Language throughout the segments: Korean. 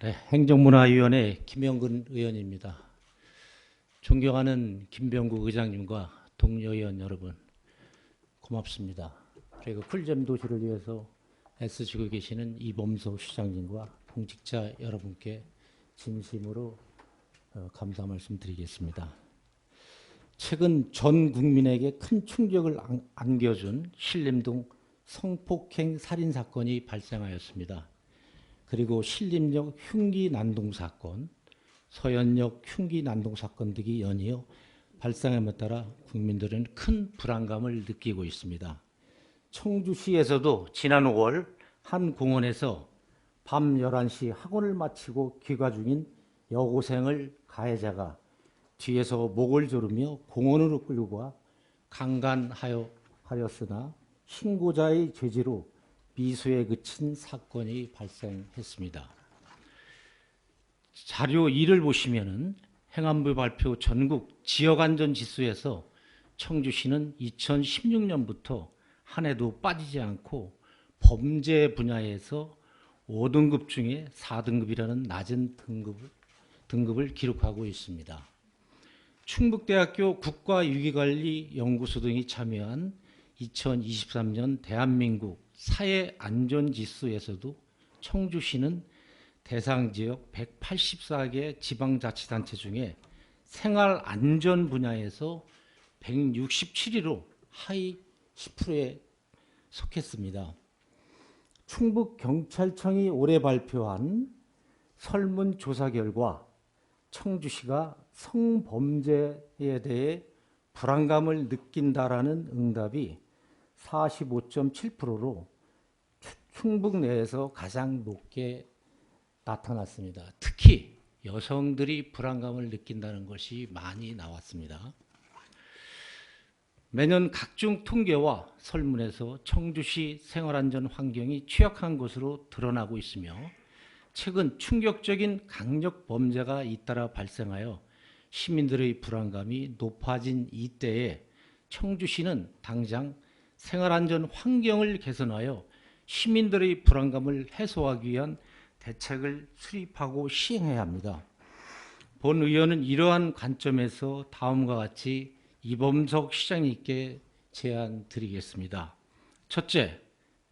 네, 행정문화위원회 김영근 의원입니다. 존경하는 김병국 의장님과 동료 의원 여러분, 고맙습니다. 그리고 쿨잼 도시를 위해서 애쓰시고 계시는 이범소 시장님과 공직자 여러분께 진심으로 어, 감사 말씀드리겠습니다. 최근 전 국민에게 큰 충격을 안- 안겨준 신림동 성폭행 살인 사건이 발생하였습니다. 그리고 신림역 흉기 난동 사건, 서현역 흉기 난동 사건 등이 연이어 발생함에 따라 국민들은 큰 불안감을 느끼고 있습니다. 청주시에서도 지난 5월 한 공원에서 밤 11시 학원을 마치고 귀가 중인 여고생을 가해자가 뒤에서 목을 조르며 공원으로 끌고 가 강간하여 하였으나 신고자의 죄지로 미수에 그친 사건이 발생했습니다. 자료 2를 보시면은 행안부 발표 전국 지역 안전 지수에서 청주시는 2016년부터 한 해도 빠지지 않고 범죄 분야에서 5등급 중에 4등급이라는 낮은 등급을, 등급을 기록하고 있습니다. 충북대학교 국가유기관리연구소 등이 참여한 2023년 대한민국 사회 안전 지수에서도 청주시는 대상 지역 184개 지방자치단체 중에 생활 안전 분야에서 167위로 하위 10%에 속했습니다. 충북경찰청이 올해 발표한 설문조사 결과 청주시가 성범죄에 대해 불안감을 느낀다라는 응답이 45.7%로 충북 내에서 가장 높게 나타났습니다. 특히 여성들이 불안감을 느낀다는 것이 많이 나왔습니다. 매년 각종 통계와 설문에서 청주시 생활안전 환경이 취약한 것으로 드러나고 있으며 최근 충격적인 강력 범죄가 잇따라 발생하여 시민들의 불안감이 높아진 이때에 청주시는 당장 생활안전 환경을 개선하여 시민들의 불안감을 해소하기 위한 대책을 수립하고 시행해야 합니다. 본 의원은 이러한 관점에서 다음과 같이 이범석 시장님께 제안 드리겠습니다. 첫째,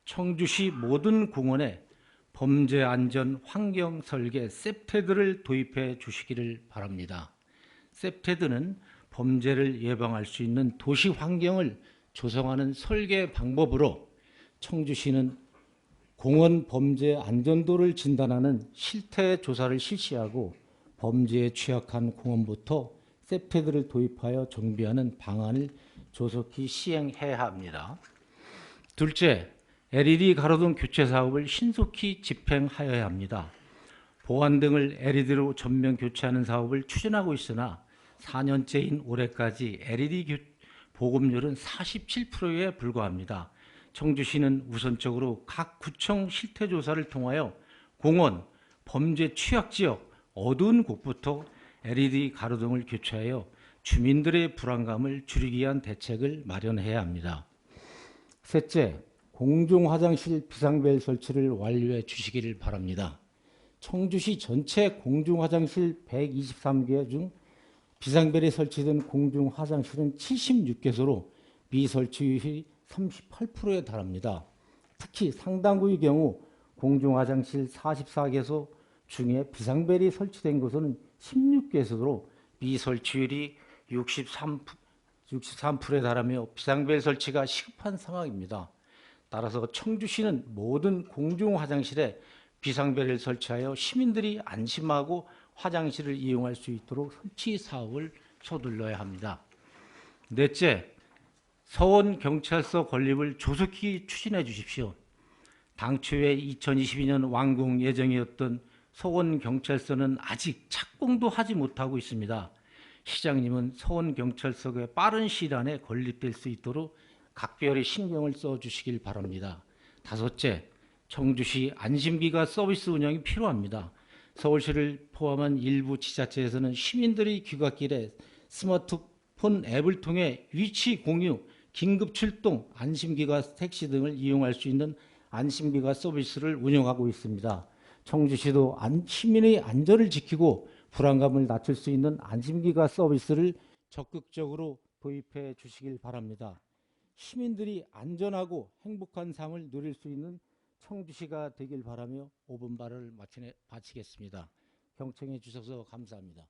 청주시 모든 공원에 범죄 안전 환경 설계 셉테드를 도입해 주시기를 바랍니다. 셉테드는 범죄를 예방할 수 있는 도시 환경을 조성하는 설계 방법으로 청주시는 공원 범죄 안전도를 진단하는 실태 조사를 실시하고 범죄에 취약한 공원부터 셉테드를 도입하여 정비하는 방안을 조속히 시행해야 합니다. 둘째, LED 가로등 교체 사업을 신속히 집행하여야 합니다. 보안 등을 LED로 전면 교체하는 사업을 추진하고 있으나 4년째인 올해까지 LED 교- 보급률은 47%에 불과합니다. 청주시는 우선적으로 각 구청 실태 조사를 통하여 공원, 범죄 취약 지역, 어두운 곳부터 LED 가로등을 교체하여 주민들의 불안감을 줄이기 위한 대책을 마련해야 합니다. 셋째, 공중 화장실 비상벨 설치를 완료해 주시기를 바랍니다. 청주시 전체 공중 화장실 123개 중 비상벨이 설치된 공중 화장실은 76개소로 미설치율이 38%에 달합니다. 특히 상당구의 경우 공중 화장실 44개소 중에 비상벨이 설치된 곳은 16개소로 미설치율이 63, 63%에 달하며 비상벨 설치가 시급한 상황입니다. 따라서 청주시는 모든 공중 화장실에 비상벨을 설치하여 시민들이 안심하고 화장실을 이용할 수 있도록 설치 사업을 서둘러야 합니다. 넷째, 서원 경찰서 건립을 조속히 추진해 주십시오. 당초에 2022년 완공 예정이었던 서원 경찰서는 아직 착공도 하지 못하고 있습니다. 시장님은 서원 경찰서가 빠른 시일 안에 건립될 수 있도록 각별히 신경을 써 주시길 바랍니다. 다섯째, 청주시 안심기가 서비스 운영이 필요합니다. 서울시를 포함한 일부 지자체에서는 시민들의 귀갓길에 스마트폰 앱을 통해 위치 공유, 긴급 출동, 안심기가 택시 등을 이용할 수 있는 안심기가 서비스를 운영하고 있습니다. 청주시도 시민의 안전을 지키고 불안감을 낮출 수 있는 안심기가 서비스를 적극적으로 도입해 주시길 바랍니다. 시민들이 안전하고 행복한 삶을 누릴 수 있는 청주시가 되길 바라며 5분 발을 마치겠습니다. 경청해 주셔서 감사합니다.